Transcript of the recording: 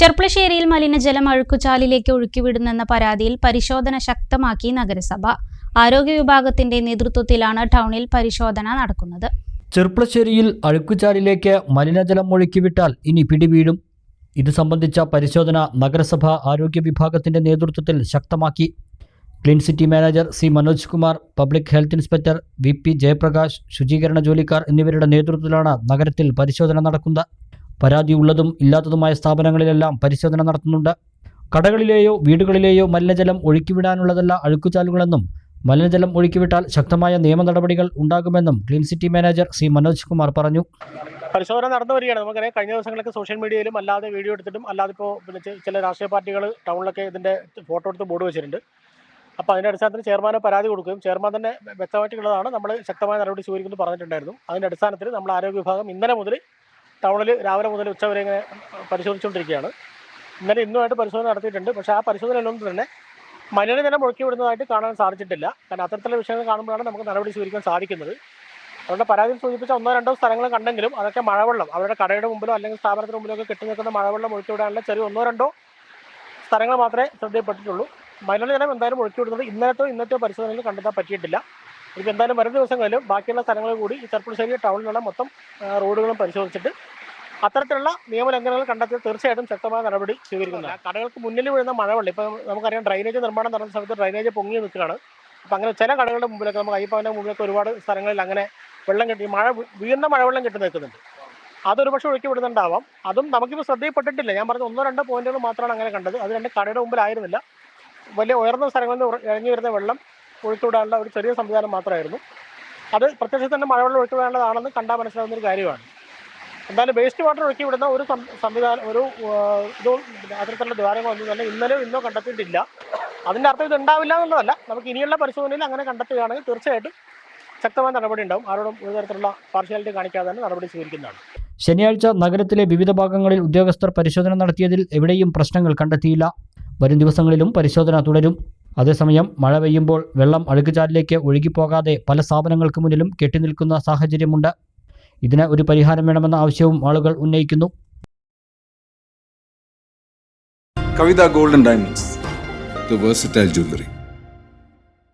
ചെർപ്പളശ്ശേരിയിൽ മലിനജലം അഴുക്കുചാലിലേക്ക് ഒഴുക്കിവിടുന്നെന്ന പരാതിയിൽ പരിശോധന ശക്തമാക്കി നഗരസഭ. ആരോഗ്യ വിഭാഗത്തിന്റെ നേതൃത്വത്തിലാണ് ടൗണിൽ പരിശോധന നടക്കുന്നത്. ചെർപ്പളശ്ശേരിയിൽ അഴുക്കുചാലിലേക്ക് മലിനജലം ഒഴുക്കിവിട്ടാൽ ഇനി പിടിവീഴും. ഇത് സംബന്ധിച്ച പരിശോധന നഗരസഭ ആരോഗ്യ വിഭാഗത്തിന്റെ നേതൃത്വത്തിൽ ശക്തമാക്കി. Clean city manager C Manoj Kumar public health inspector V P Jayaprakash ശുചീകരണ ജോലിക്കാർ എന്നിവരുടെ നേതൃത്വത്തിലാണ് നഗരത്തിൽ പരിശോധന നടക്കുന്നത്. പരാതി ഉള്ളതും ഇല്ലാത്തതുമായ സ്ഥാപനങ്ങളിലെല്ലാം പരിശോധന നടത്തുന്നുണ്ട്. കടകളിലെയോ വീടുകളിലെയോ മലിനജലം ഒഴുക്കിവിടാനുള്ളതല്ല അഴുക്കുചാലുകളെന്നും മലിനജലം ഒഴുക്കിവിട്ടാൽ ശക്തമായ നിയമ നടപടികൾ ഉണ്ടാകുമെന്നും clean city manager C Manoj Kumar പറഞ്ഞു. പരിശോധന നടന്നു വരികയാണ്. നമുക്കറിയാം കഴിഞ്ഞ ദിവസങ്ങളൊക്കെ സോഷ്യൽ മീഡിയയിലും അല്ലാതെ വീഡിയോ എടുത്തിട്ടും അല്ലാതെ ഇപ്പോൾ ചില രാഷ്ട്രീയ പാർട്ടികൾ ടൗണിലൊക്കെ ഇതിന്റെ ഫോട്ടോ എടുത്ത് ബോർഡ് വെച്ചിട്ടുണ്ട്. അപ്പോൾ അതിന്റെ അടിസ്ഥാനത്തിൽ ചെയർമാന് പരാതി കൊടുക്കുകയും ചെയർമാൻ തന്നെ വ്യക്തമായിട്ടുള്ളതാണ് നമ്മൾ ശക്തമായ നടപടി സ്വീകരിക്കുന്നു പറഞ്ഞിട്ടുണ്ടായിരുന്നു. അതിന്റെ അടിസ്ഥാനത്തിൽ നമ്മൾ ആരോഗ്യ വിഭാഗം ഇന്നലെ മുതൽ ടൗണിൽ രാവിലെ മുതൽ ഉച്ചവരെ ഇങ്ങനെ പരിശോധിച്ചുകൊണ്ടിരിക്കുകയാണ്. ഇന്നലെ ഇന്നുമായിട്ട് പരിശോധന നടത്തിയിട്ടുണ്ട്. പക്ഷേ ആ പരിശോധനയിലൊന്നും തന്നെ മലിനജലം മുഴക്കി വിടുന്നതായിട്ട് കാണാൻ സാധിച്ചിട്ടില്ല. കാരണം അത്തരത്തിലുള്ള വിഷയങ്ങൾ കാണുമ്പോഴാണ് നമുക്ക് നടപടി സ്വീകരിക്കാൻ സാധിക്കുന്നത്. അവരുടെ പരാതിയിൽ സൂചിപ്പിച്ച ഒന്നോ രണ്ടോ സ്ഥലങ്ങൾ കണ്ടെങ്കിലും അതൊക്കെ മഴവെള്ളം അവരുടെ കടയുടെ മുമ്പിലോ അല്ലെങ്കിൽ സ്ഥാപനത്തിന് മുമ്പിലോ ഒക്കെ കെട്ടി നിൽക്കുന്ന മഴവെള്ളം ഒഴുക്കി വിടാനുള്ള ചെറിയ ഒന്നോ രണ്ടോ സ്ഥലങ്ങൾ മാത്രമേ ശ്രദ്ധയിൽപ്പെട്ടിട്ടുള്ളൂ. മലിനജലം എന്തായാലും ഒഴുക്കി വിടുന്നത് ഇന്നലത്തോ ഇന്നത്തെ പരിശോധനയിൽ കണ്ടെത്താൻ പറ്റിയിട്ടില്ല. ഇത് എന്തായാലും വരും ദിവസങ്ങളിലും ബാക്കിയുള്ള സ്ഥലങ്ങൾ കൂടി ഈ ചെറുപ്പുളശ്ശേരി ടൗണിലുള്ള മൊത്തം റോഡുകളും പരിശോധിച്ചിട്ട് അത്തരത്തിലുള്ള നിയമലംഘനങ്ങൾ കണ്ടെത്തിയാൽ തീർച്ചയായിട്ടും ശക്തമായ നടപടി സ്വീകരിക്കുന്നതാണ്. കടകൾക്ക് മുന്നിൽ വീഴുന്ന മഴവെള്ളം ഇപ്പം നമുക്കറിയാം ഡ്രൈനേജ് നിർമ്മാണം നടന്ന സമയത്ത് ഡ്രൈനേജ് പൊങ്ങി നിൽക്കുകയാണ്. അപ്പം അങ്ങനെ ചില കടകളുടെ മുമ്പിലൊക്കെ നമുക്ക് അയ്യപ്പന്റെ മുമ്പിലൊക്കെ ഒരുപാട് സ്ഥലങ്ങളിൽ അങ്ങനെ വെള്ളം കെട്ടി മഴ വീഴുന്ന മഴവെള്ളം കെട്ടി നിൽക്കുന്നുണ്ട്. അതൊരു പക്ഷേ ഒഴുക്കി വിടുന്നുണ്ടാവാം. അതും നമുക്കിപ്പോൾ ശ്രദ്ധയിൽപ്പെട്ടിട്ടില്ല. ഞാൻ പറഞ്ഞ ഒന്നോ രണ്ടോ പോയിന്റുകൾ മാത്രമാണ് അങ്ങനെ കണ്ടത്. അത് രണ്ട് കടയുടെ മുമ്പിലായിരുന്നില്ല. വലിയ ഉയർന്ന സ്ഥലങ്ങളിൽ നിന്ന് ഇറങ്ങി വരുന്ന വെള്ളം ഒഴുക്കി വിടാനുള്ള ഒരു ചെറിയ സംവിധാനം മാത്രമായിരുന്നു. അത് പ്രത്യക്ഷത്തിൽ തന്നെ മഴവെള്ളം ഒഴുക്കി വിടേണ്ടതാണെന്ന് കണ്ടാൽ മനസ്സിലാവുന്ന ഒരു കാര്യമാണ്. എന്തായാലും വേസ്റ്റ് വാട്ടർ ഒഴുക്കി വിടുന്ന ഒരു സംവിധാനം ഒരു ഇതോ അത്തരത്തിലുള്ള ദ്വാരങ്ങളൊന്നും തന്നെ ഇന്നലെയോ ഇന്നോ കണ്ടെത്തിയിട്ടില്ല. അതിന്റെ അർത്ഥം ഇത് ഉണ്ടാവില്ല എന്നുള്ളതല്ല. നമുക്ക് ഇനിയുള്ള പരിശോധനയിൽ അങ്ങനെ കണ്ടെത്തുകയാണെങ്കിൽ തീർച്ചയായിട്ടും ശക്തമായ നടപടി ഉണ്ടാവും. ആരോടും ഒരു തരത്തിലുള്ള പാർഷ്യാലിറ്റി കാണിക്കാതെ തന്നെ നടപടി സ്വീകരിക്കുന്നതാണ്. ശനിയാഴ്ച നഗരത്തിലെ വിവിധ ഭാഗങ്ങളിൽ ഉദ്യോഗസ്ഥർ പരിശോധന നടത്തിയതിൽ എവിടെയും പ്രശ്നങ്ങൾ കണ്ടെത്തിയില്ല. വരും ദിവസങ്ങളിലും പരിശോധന തുടരും. അതേസമയം മഴ പെയ്യുമ്പോൾ വെള്ളം അഴുക്കുചാലിലേക്ക് ഒഴുകിപ്പോകാതെ പല സ്ഥാപനങ്ങൾക്ക് മുന്നിലും കെട്ടിനിൽക്കുന്ന സാഹചര്യമുണ്ട് ഇതിന് ഒരു പരിഹാരം വേണമെന്ന ആവശ്യവും ആളുകൾ ഉന്നയിക്കുന്നു കവിത ഗോൾഡൻ ഡയമണ്ട്സ് ജ്വല്ലറി.